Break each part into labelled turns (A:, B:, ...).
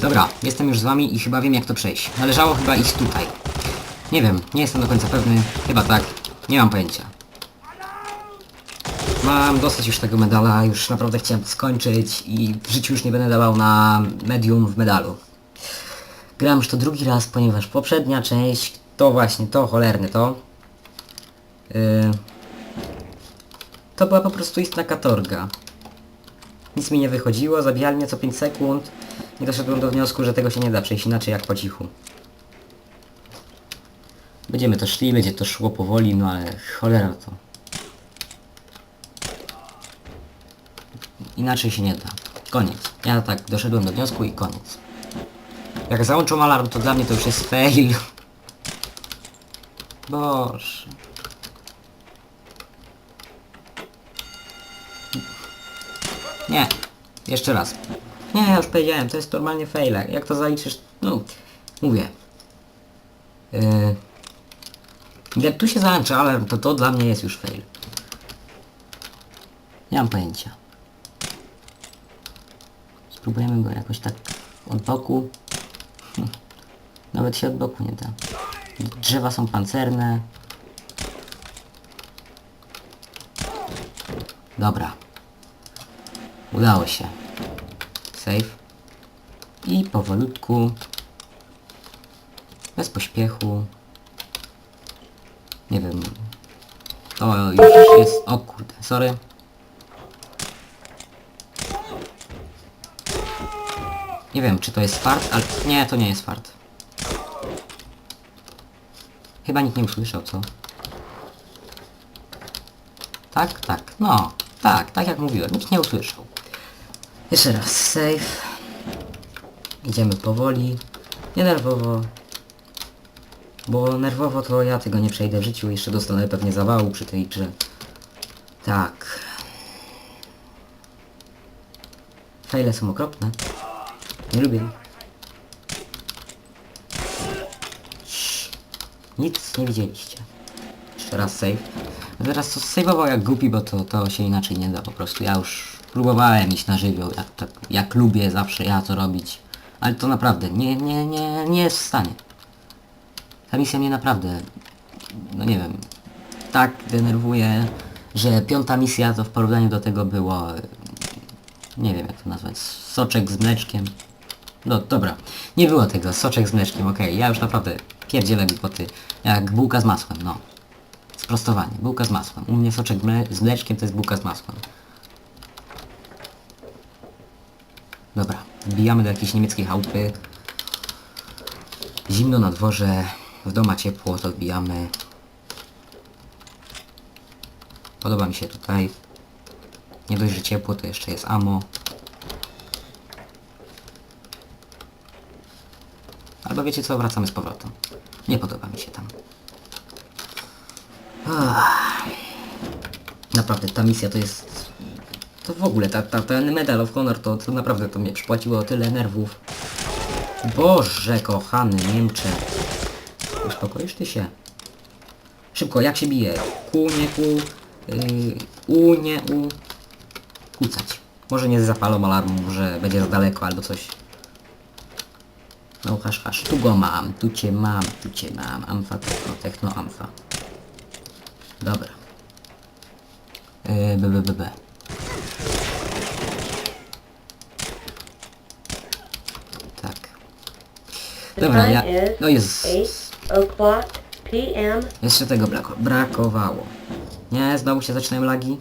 A: Dobra, jestem już z wami i chyba wiem jak to przejść. Należało chyba iść tutaj. Nie wiem, nie jestem do końca pewny. Chyba tak. Nie mam pojęcia. Mam dosyć już tego medala, już naprawdę chciałem skończyć i w życiu już nie będę dawał na medium w medalu. Gram już to drugi raz, ponieważ poprzednia część, to właśnie, to cholerne to, yy, to była po prostu istna katorga. Nic mi nie wychodziło, zabijali mnie co 5 sekund i doszedłem do wniosku, że tego się nie da przejść inaczej jak po cichu. Będziemy to szli, będzie to szło powoli, no ale cholera to. Inaczej się nie da. Koniec. Ja tak doszedłem do wniosku i koniec. Jak załączą alarm, to dla mnie to już jest fail. Boże. Nie. Jeszcze raz. Nie, ja już powiedziałem, to jest normalnie fail. Jak to zaliczysz? No, mówię. Yy, jak tu się załącza alarm, to to dla mnie jest już fail. Nie mam pojęcia. Spróbujemy go jakoś tak od boku. Nawet się od boku nie da. Drzewa są pancerne. Dobra. Udało się. Save. I powolutku. Bez pośpiechu. Nie wiem. To już jest... O kurde, sorry. Nie wiem, czy to jest fart, ale... Nie, to nie jest fart. Chyba nikt nie usłyszał, co? Tak, tak, no. Tak, tak jak mówiłem, nikt nie usłyszał. Jeszcze raz, save. Idziemy powoli. Nie nerwowo. Bo nerwowo to ja tego nie przejdę w życiu, jeszcze dostanę pewnie zawału przy tej grze. Tak. Fejle są okropne. Nie lubię. Nic nie widzieliście. Jeszcze raz save. Teraz to saveował jak głupi, bo to, to się inaczej nie da po prostu. Ja już próbowałem iść na żywioł, jak, tak, jak lubię zawsze ja to robić. Ale to naprawdę nie, nie, nie, nie jest w stanie. Ta misja mnie naprawdę, no nie wiem, tak denerwuje, że piąta misja to w porównaniu do tego było, nie wiem jak to nazwać, soczek z mleczkiem. No dobra, nie było tego, soczek z mleczkiem, okej, ja już naprawdę pierdzielę głupoty, jak bułka z masłem, no. Sprostowanie, bułka z masłem. U mnie soczek z mleczkiem to jest bułka z masłem. Dobra, wbijamy do jakiejś niemieckiej chałupy. Zimno na dworze, w doma ciepło, to wbijamy. Podoba mi się tutaj. Nie dość, że ciepło, to jeszcze jest amo. Albo wiecie co, wracamy z powrotem. Nie podoba mi się tam. Naprawdę, ta misja to jest... To w ogóle, ta, ta, ten Medal of Honor to, to naprawdę to mnie przypłaciło tyle nerwów. Boże kochany Niemcze. Uspokoisz ty się. Szybko, jak się bije? Ku, nie ku, yy, u, nie u. Kucać. Może nie zapalą alarmu, może będzie za daleko albo coś. No hasz, hasz, tu go mam, tu cię mam, tu cię mam. Amfa, techno, techno, amfa. Dobra. Yy, b, b, b, b. Tak. Dobra, ja... No jest...
B: 8 o'clock p.m.
A: Jeszcze tego brako brakowało. Nie, znowu się zaczynają lagi.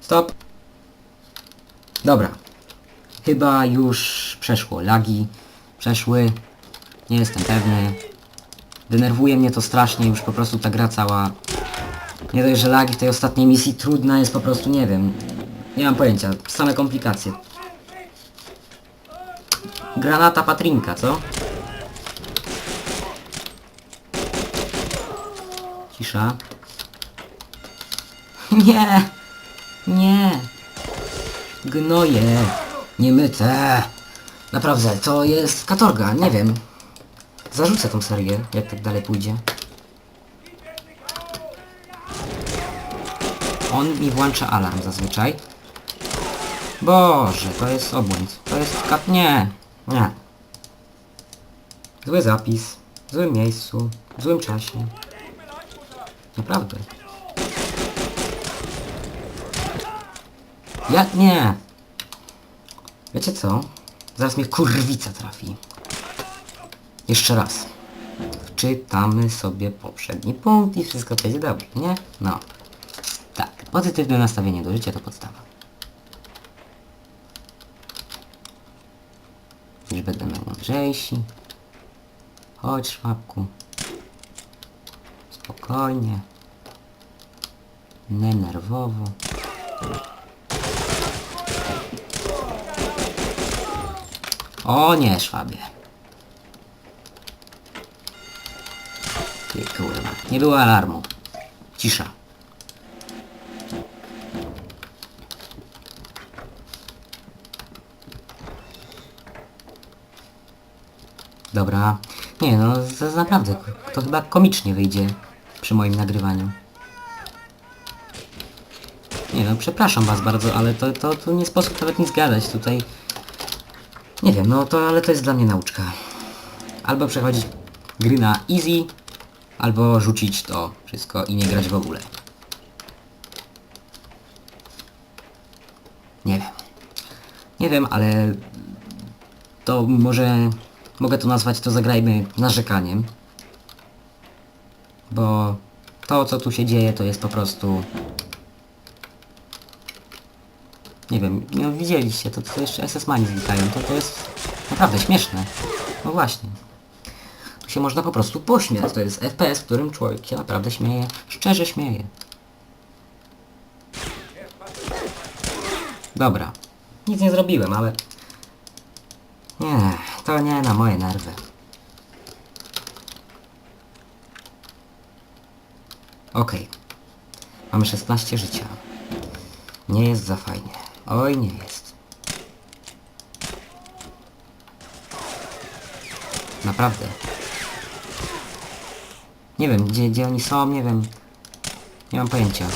A: Stop. Dobra. Chyba już przeszło. Lagi przeszły. Nie jestem pewny. Denerwuje mnie to strasznie, już po prostu ta gra cała. Nie dość, że lagi w tej ostatniej misji trudna jest po prostu, nie wiem. Nie mam pojęcia. Same komplikacje. Granata Patrinka, co? Cisza. Nie! Nie! Gnoje! Niemyte! Naprawdę, to jest katorga, nie wiem. Zarzucę tą serię, jak tak dalej pójdzie. On mi włącza alarm zazwyczaj. Boże, to jest obłęd. To jest kat... Nie. Nie. Zły zapis. W złym miejscu. W złym czasie. Naprawdę. Ja... Nie. Wiecie co? Zaraz mnie kurwica trafi. Jeszcze raz. Wczytamy sobie poprzedni punkt i wszystko będzie dobrze, nie? No. Tak. Pozytywne nastawienie do życia to podstawa. Już będziemy mądrzejsi. Chodź, szwabku. Spokojnie. Nie nerwowo. O nie, szwabie. Ty kurwa. Nie było alarmu. Cisza. Dobra. Nie no, to naprawdę, to chyba komicznie wyjdzie przy moim nagrywaniu. Nie no, przepraszam was bardzo, ale to, to, to nie sposób nawet nic gadać tutaj. Nie wiem, no to, ale to jest dla mnie nauczka. Albo przechodzić gry na easy, albo rzucić to wszystko i nie grać w ogóle. Nie wiem. Nie wiem, ale to może mogę to nazwać to zagrajmy narzekaniem. Bo to co tu się dzieje to jest po prostu nie wiem, no widzieliście, to, to jeszcze SS-mani znikają, to, to jest naprawdę śmieszne. No właśnie. Się można po prostu pośmiać, to jest FPS, w którym człowiek się naprawdę śmieje, szczerze śmieje. Dobra. Nic nie zrobiłem, ale... Nie, to nie na moje nerwy. Okej. Mamy 16 życia. Nie jest za fajnie. Oj, nie jest. Naprawdę. Nie wiem, gdzie, gdzie oni są, nie wiem. Nie mam pojęcia.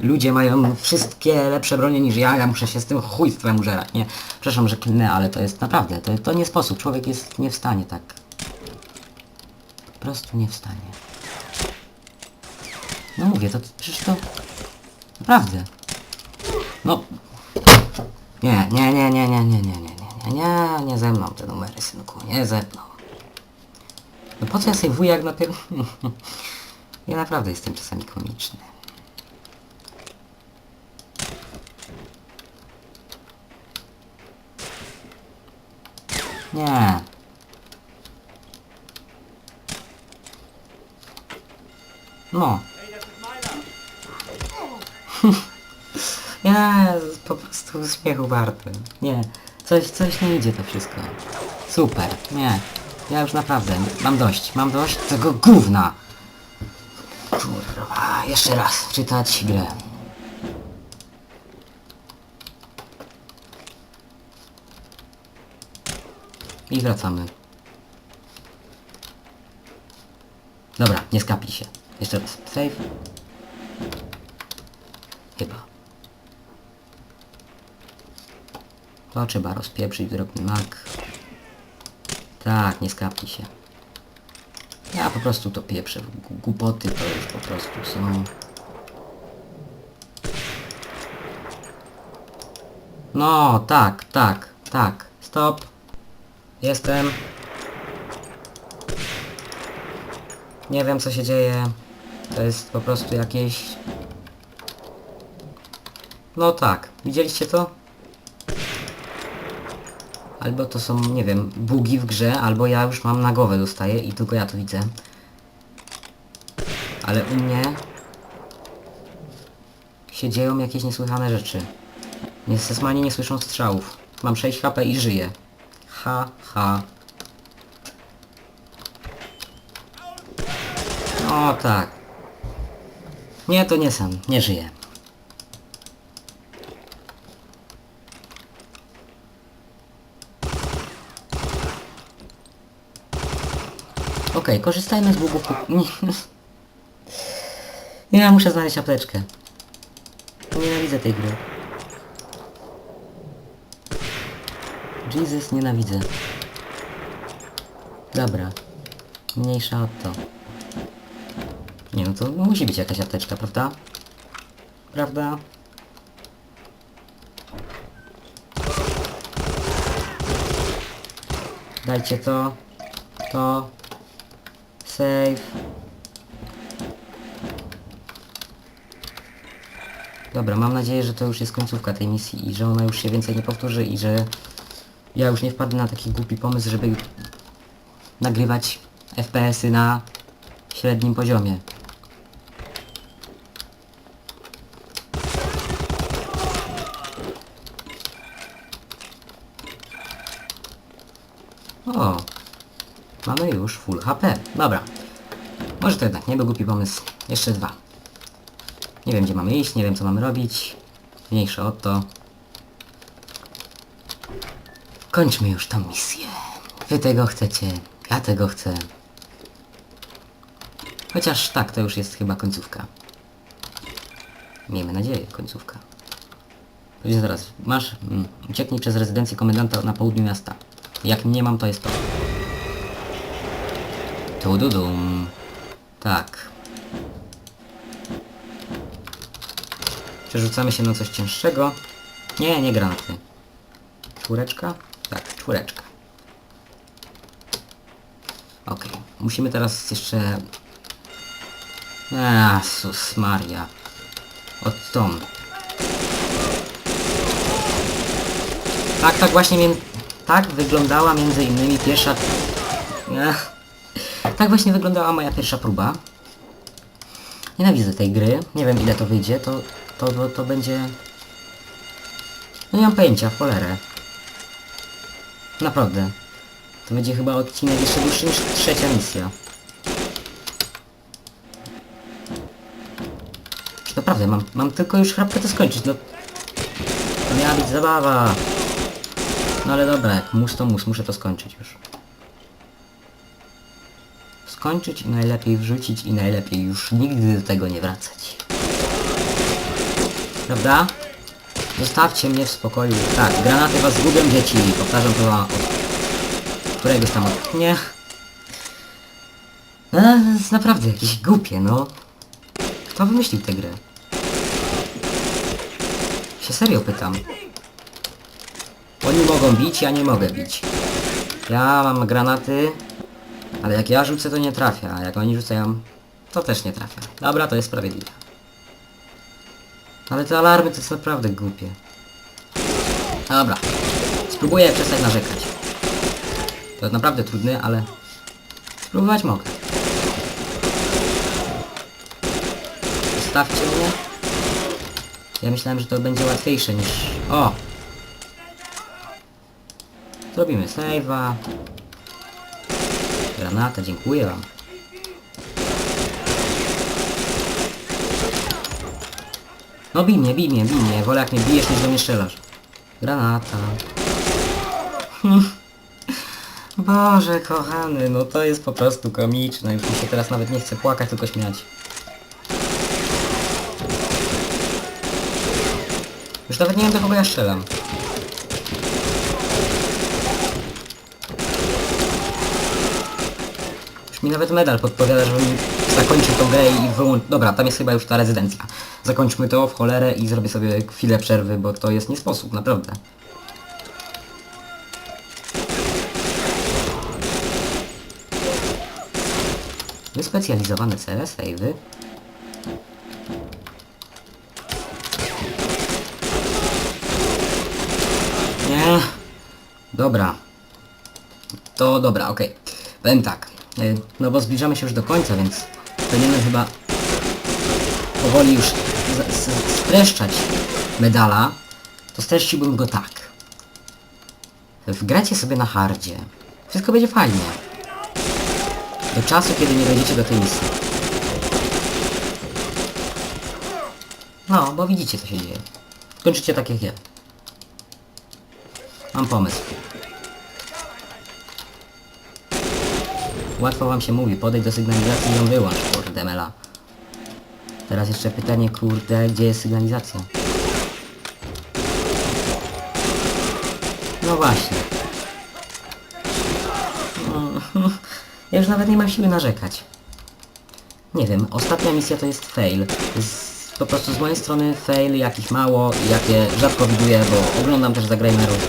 A: Ludzie mają wszystkie lepsze bronie niż ja, ja muszę się z tym chujstwem użerać, nie? Przepraszam, że klnę, ale to jest naprawdę, to, to nie sposób. Człowiek jest nie w stanie tak. Po prostu nie w stanie. No mówię, to przecież to... Naprawdę. No. Nie, nie, nie, nie, nie, nie, nie, nie, nie, nie, nie, nie ze mną te numery, synku, nie ze mną. No po co ja sobie wujak na tym... ja naprawdę jestem czasami komiczny. Nie. No. Jezus, po prostu śmiechu warte. Nie, coś, coś nie idzie to wszystko. Super, nie. Ja już naprawdę mam dość, mam dość tego gówna. Kurwa, jeszcze raz czytać grę. I wracamy. Dobra, nie skapi się. Jeszcze raz. Save. Chyba. To trzeba rozpieprzyć drobny mak. Tak, nie skapnij się. Ja po prostu to pieprzę. Głupoty to już po prostu są. No, tak, tak, tak. Stop. Jestem. Nie wiem co się dzieje. To jest po prostu jakieś... No tak, widzieliście to? Albo to są, nie wiem, bugi w grze, albo ja już mam na głowę dostaję i tylko ja to widzę. Ale u mnie się dzieją jakieś niesłychane rzeczy. Nie, Sesmani nie słyszą strzałów. Mam 6 HP i żyję. Ha, ha. O tak. Nie, to nie sam. Nie żyję. Okej, korzystajmy z bugów. Ja muszę znaleźć apteczkę. Nienawidzę tej gry. Jesus, nienawidzę. Dobra. Mniejsza od to. Nie no, to musi być jakaś apteczka, prawda? Prawda? Dajcie to. To. Save. Dobra, mam nadzieję, że to już jest końcówka tej misji i że ona już się więcej nie powtórzy i że ja już nie wpadnę na taki głupi pomysł, żeby nagrywać FPS-y na średnim poziomie. O, mamy już full HP. Dobra. Może to jednak nie był głupi pomysł. Jeszcze dwa. Nie wiem gdzie mamy iść, nie wiem co mamy robić. Mniejsze o to. Kończmy już tą misję. Wy tego chcecie, ja tego chcę. Chociaż tak, to już jest chyba końcówka. Miejmy nadzieję, końcówka. Powiedz zaraz, masz, mm, ucieknij przez rezydencję komendanta na południu miasta. Jak nie mam, to jest to. Tu du dum. Tak. Przerzucamy się na coś cięższego. Nie, nie granaty. Czwóreczka? Tak, czwóreczka. Okej, musimy teraz jeszcze... Jezus Maria. Od tą. Tak, tak właśnie. Tak wyglądała między innymi pierwsza... Ech. Tak właśnie wyglądała moja pierwsza próba. Nienawidzę tej gry. Nie wiem ile to wyjdzie. To, to, to, to będzie... No nie mam pojęcia, w cholerę. Naprawdę. To będzie chyba odcinek jeszcze dłuższy niż trzecia misja. Naprawdę, mam, mam tylko już chrapkę to skończyć, no... To miała być zabawa. No ale dobra, jak mus to mus, muszę to skończyć już. Skończyć i najlepiej wrzucić i najlepiej już nigdy do tego nie wracać. Prawda? Zostawcie mnie w spokoju. Tak, granaty was zgubią dzieci. Powtarzam to od któregoś tam od... Nie. No, to jest naprawdę jakieś głupie, no. Kto wymyślił tę grę? Się serio pytam. Oni mogą bić, ja nie mogę bić. Ja mam granaty, ale jak ja rzucę to nie trafia, a jak oni rzucają, to też nie trafia. Dobra, to jest sprawiedliwe. Ale te alarmy to jest naprawdę głupie. Dobra. Spróbuję przestać narzekać. To jest naprawdę trudne, ale spróbować mogę. Zostawcie mnie. Ja myślałem, że to będzie łatwiejsze niż... O! Zrobimy save'a. Granata, dziękuję wam. No bij mnie, bij mnie, bij mnie. Wolę jak mnie bijesz niż do mnie strzelasz. Granata. Boże kochany, no to jest po prostu komiczne. Już mi się teraz nawet nie chce płakać, tylko śmiać. Już nawet nie wiem do kogo ja strzelam. Mi nawet medal podpowiada, żebym zakończył tą grę i wyłączył... Dobra, tam jest chyba już ta rezydencja. Zakończmy to w cholerę i zrobię sobie chwilę przerwy, bo to jest nie sposób, naprawdę. Wyspecjalizowane cele, save'y. Nie. Dobra. To dobra, okej. Powiem tak. E, No bo zbliżamy się już do końca, więc powinienem chyba powoli już streszczać medala. To streściłbym go tak. Wgracie sobie na hardzie. Wszystko będzie fajnie. Do czasu, kiedy nie dojdziecie do tej misji. No, bo widzicie co się dzieje. Kończycie tak jak ja. Mam pomysł. Łatwo wam się mówi, podejdź do sygnalizacji i ją wyłącz, kurde mela. Teraz jeszcze pytanie, kurde, gdzie jest sygnalizacja? No właśnie. ja już nawet nie mam siły narzekać. Nie wiem, ostatnia misja to jest fail. Jest po prostu z mojej strony fail, jakich mało i jakie rzadko widuję, bo oglądam też zagramerów.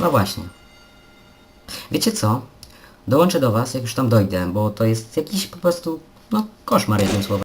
A: No właśnie. Wiecie co? Dołączę do was, jak już tam dojdę, bo to jest jakiś po prostu, no, koszmar jednym słowem.